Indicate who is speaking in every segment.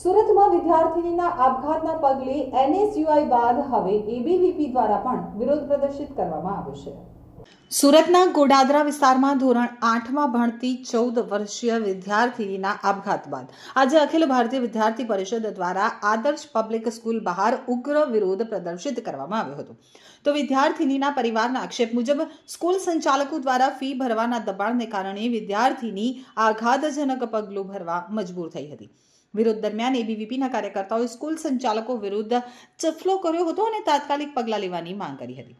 Speaker 1: સુરતમાં વિદ્યાર્થીનીના આપઘાતના પગલે એનએસયુઆઈ બાદ હવે એબીવીપી દ્વારા પણ વિરોધ પ્રદર્શિત કરવામાં આવ્યો છે. સુરતના ગોડાદરા વિસ્તારમાં ધોરણ આઠમાં ભણતી ચૌદ વર્ષીય વિદ્યાર્થીનીના આપઘાત બાદ આજે અખિલ ભારતીય વિદ્યાર્થી પરિષદ દ્વારા આદર્શ પબ્લિક સ્કૂલ બહાર ઉગ્ર વિરોધ પ્રદર્શિત કરવામાં આવ્યો હતો. તો વિદ્યાર્થીનીના પરિવારના આક્ષેપ મુજબ સ્કૂલ સંચાલકો દ્વારા ફી ભરવાના દબાણને કારણે વિદ્યાર્થીની આઘાતજનક પગલું ભરવા મજબૂર થઈ હતી. વિરોધ દરમિયાન એબીવીપીના કાર્યકર્તાઓએ સ્કૂલ સંચાલકો વિરુદ્ધ ચફલો કર્યો હતો અને તાત્કાલિક પગલાં લેવાની માંગ કરી હતી.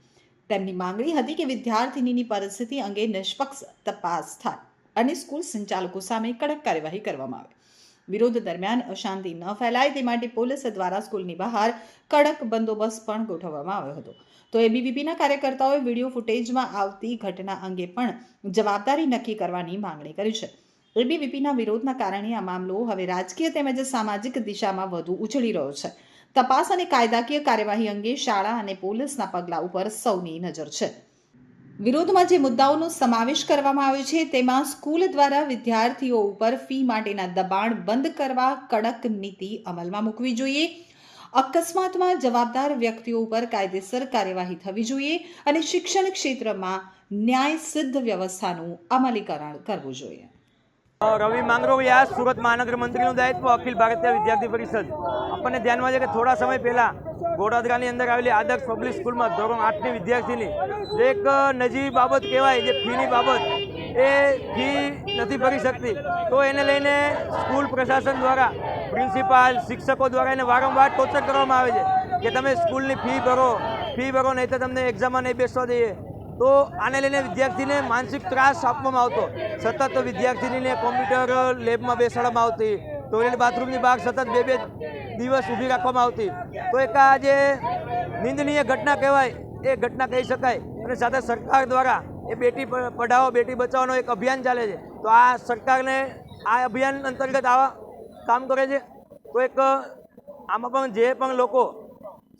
Speaker 1: તેમની માંગણી હતી કે વિદ્યાર્થીનીની પરિસ્થિતિ અંગે નિષ્પક્ષ તપાસ થાય અને સ્કૂલ સંચાલકો સામે કડક કાર્યવાહી કરવામાં આવે. વિરોધ દરમિયાન અશાંતિ ન ફેલાય તે માટે પોલીસ દ્વારા સ્કૂલની બહાર કડક બંદોબસ્ત પણ ગોઠવવામાં આવ્યો હતો. તો એબીવીપીના કાર્યકર્તાઓએ વીડિયો ફૂટેજમાં આવતી ઘટના અંગે પણ જવાબદારી નક્કી કરવાની માંગણી કરી છે. એબીવીપીના વિરોધના કારણે આ મામલો હવે રાજકીય તેમજ સામાજિક દિશામાં વધુ ઉછળી રહ્યો છે. તપાસ અને કાયદાકીય કાર્યવાહી અંગે શાળા અને પોલીસના પગલાં ઉપર સૌની નજર છે. વિરોધમાં જે મુદ્દાઓનો સમાવેશ કરવામાં આવ્યો છે, તેમાં સ્કૂલ દ્વારા વિદ્યાર્થીઓ ઉપર ફી માટેના દબાણ બંધ કરવા કડક નીતિ અમલમાં મૂકવી જોઈએ. અકસ્માતમાં જવાબદાર વ્યક્તિઓ ઉપર કાયદેસર કાર્યવાહી થવી જોઈએ અને શિક્ષણ ક્ષેત્રમાં ન્યાય સિદ્ધ વ્યવસ્થાનું અમલીકરણ કરવું જોઈએ.
Speaker 2: રવિ માંગરોળિયા સુરત મહાનગર મંત્રીનું દાયિત્વ અખિલ ભારતીય વિદ્યાર્થી પરિષદ. આપણને ધ્યાનમાં છે કે થોડા સમય પહેલા ગોડાદરાની અંદર આવેલી આદર્શ પબ્લિક સ્કૂલમાં ધોરણ આઠની વિદ્યાર્થીની એક નજીવી બાબત કહેવાય, જે ફીની બાબત, એ ફી નથી ભરી શકતી. તો એને લઈને સ્કૂલ પ્રશાસન દ્વારા, પ્રિન્સિપાલ, શિક્ષકો દ્વારા એને વારંવાર ટોર્ચર કરવામાં આવે છે કે તમે સ્કૂલની ફી ભરો ફી ભરો નહીં તો તમને એક્ઝામમાં નહીં બેસવા દઈએ. તો આને લઈને વિદ્યાર્થીને માનસિક ત્રાસ આપવામાં આવતો. સતત વિદ્યાર્થીનીને કોમ્પ્યુટર લેબમાં બેસાડવામાં આવતી. ટોયલેટ બાથરૂમની બહાર સતત બે બે દિવસ ઊભી રાખવામાં આવતી. તો એક આ જે નિંદનીય ઘટના કહેવાય, એ ઘટના કહી શકાય. અને સાથે સરકાર દ્વારા એ બેટી પઢાઓ, બેટી બચાવવાનો એક અભિયાન ચાલે છે. તો આ સરકારને આ અભિયાન અંતર્ગત આવા કામ કરે છે. તો એક, આમાં પણ જે પણ લોકો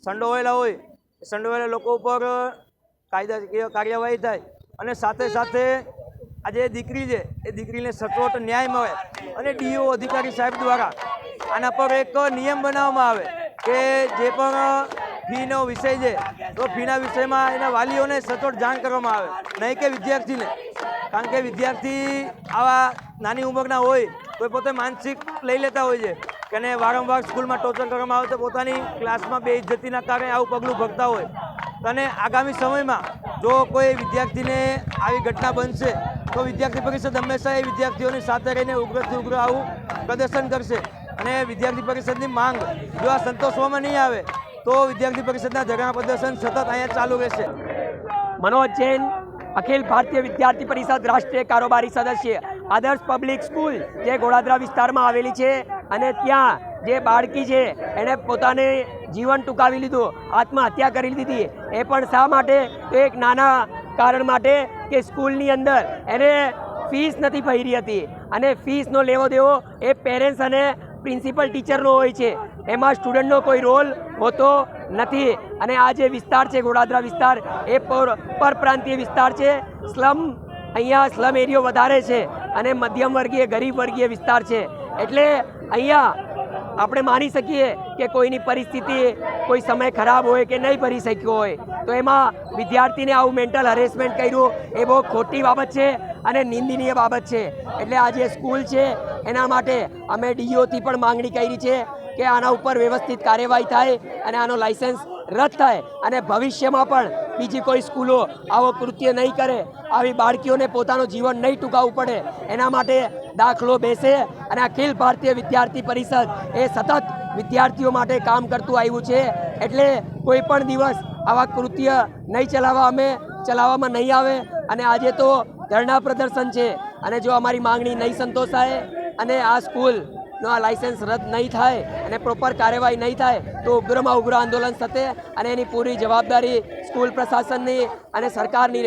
Speaker 2: સંડોવાયેલા હોય, સંડોવાયેલા લોકો ઉપર કાયદાકીય કાર્યવાહી થાય. અને સાથે સાથે આ જે દીકરી છે, એ દીકરીને સચોટ ન્યાય મળે. અને ડીઓ અધિકારી સાહેબ દ્વારા આના પર એક નિયમ બનાવવામાં આવે કે જે પણ ફીનો વિષય છે, તો ફીના વિષયમાં એના વાલીઓને સચોટ જાણ કરવામાં આવે. નહીં કે વિદ્યાર્થીને. કારણ કે વિદ્યાર્થી આવા નાની ઉંમરના હોય, તો પોતે માનસિક લઈ લેતા હોય છે. કે વારંવાર સ્કૂલમાં ટોર્ચર કરવામાં આવે તો પોતાની ક્લાસમાં બે ઇજ્જતીના કારણે આવું પગલું ભરતા હોય. અને આગામી સમયમાં જો કોઈ વિદ્યાર્થીને આવી ઘટના બનશે, તો વિદ્યાર્થી પરિષદ હંમેશા એ વિદ્યાર્થીઓની સાથે રહીને ઉગ્રથી ઉગ્ર આવું પ્રદર્શન કરશે. અને વિદ્યાર્થી પરિષદની માંગ જો આ સંતોષવામાં નહીં આવે, તો વિદ્યાર્થી પરિષદના ધરણા પ્રદર્શન સતત અહીંયા ચાલુ રહેશે.
Speaker 3: મનોજ જૈન, અખિલ ભારતીય વિદ્યાર્થી પરિષદ રાષ્ટ્રીય કારોબારી સદસ્ય, આદર્શ પબ્લિક સ્કૂલ જે ગોળાદરા વિસ્તારમાં આવેલી છે અને ત્યાં જે બાળકી છે એણે પોતાને જીવન ટૂંકાવી લીધું, આત્મહત્યા કરી લીધી એ પણ શા માટે? તો એક નાના કારણ માટે કે સ્કૂલની અંદર એને ફીસ નથી ભરી હતી. અને ફીસનો લેવો દેવો એ પેરેન્ટ્સ અને પ્રિન્સિપલ ટીચરનો હોય છે. એમાં સ્ટુડન્ટનો કોઈ રોલ હોતો નથી. અને આ જે વિસ્તાર છે, ગોડાદરા વિસ્તાર, એ પર પરપ્રાંતીય વિસ્તાર છે. સ્લમ, અહીંયા સ્લમ એરિયો વધારે છે. અને મધ્યમ વર્ગીય ગરીબ વર્ગીય વિસ્તાર છે. એટલે અહીંયા આપણે માની શકીએ કે કોઈની પરિસ્થિતિ કોઈ સમય ખરાબ હોય કે નહીં ભરી શક્યો હોય, તો એમાં વિદ્યાર્થીને આવું મેન્ટલ હરેસમેન્ટ કર્યું, એ બહુ ખોટી બાબત છે અને નિંદનીય બાબત છે. એટલે આ જે સ્કૂલ છે, એના માટે અમે ડીઓથી પણ માંગણી કરી છે કે આના ઉપર વ્યવસ્થિત કાર્યવાહી થાય અને આનો લાઇસન્સ રદ થાય અને ભવિષ્યમાં પણ બીજી કોઈ સ્કૂલો આવો કૃત્ય નહીં કરે, આવી બાળકીઓને પોતાનું જીવન નહીં ટૂંકાવવું પડે. એના માટે દાખલો બેસે અને અખિલ ભારતીય વિદ્યાર્થી પરિષદ એ સતત વિદ્યાર્થીઓ માટે કામ કરતું આવ્યું છે. એટલે કોઈ પણ દિવસ આવા કૃત્ય નહીં ચલાવવા અમે ચલાવવામાં નહીં આવે. અને આજે તો ધરણા પ્રદર્શન છે. અને જો અમારી માંગણી નહીં સંતોષાય અને આ સ્કૂલનો આ લાઇસન્સ રદ નહીં થાય અને પ્રોપર કાર્યવાહી નહીં થાય, તો ઉગ્રમાં ઉગ્ર આંદોલન થશે અને એની પૂરી જવાબદારી સ્કૂલ પ્રશાસનની અને સરકારની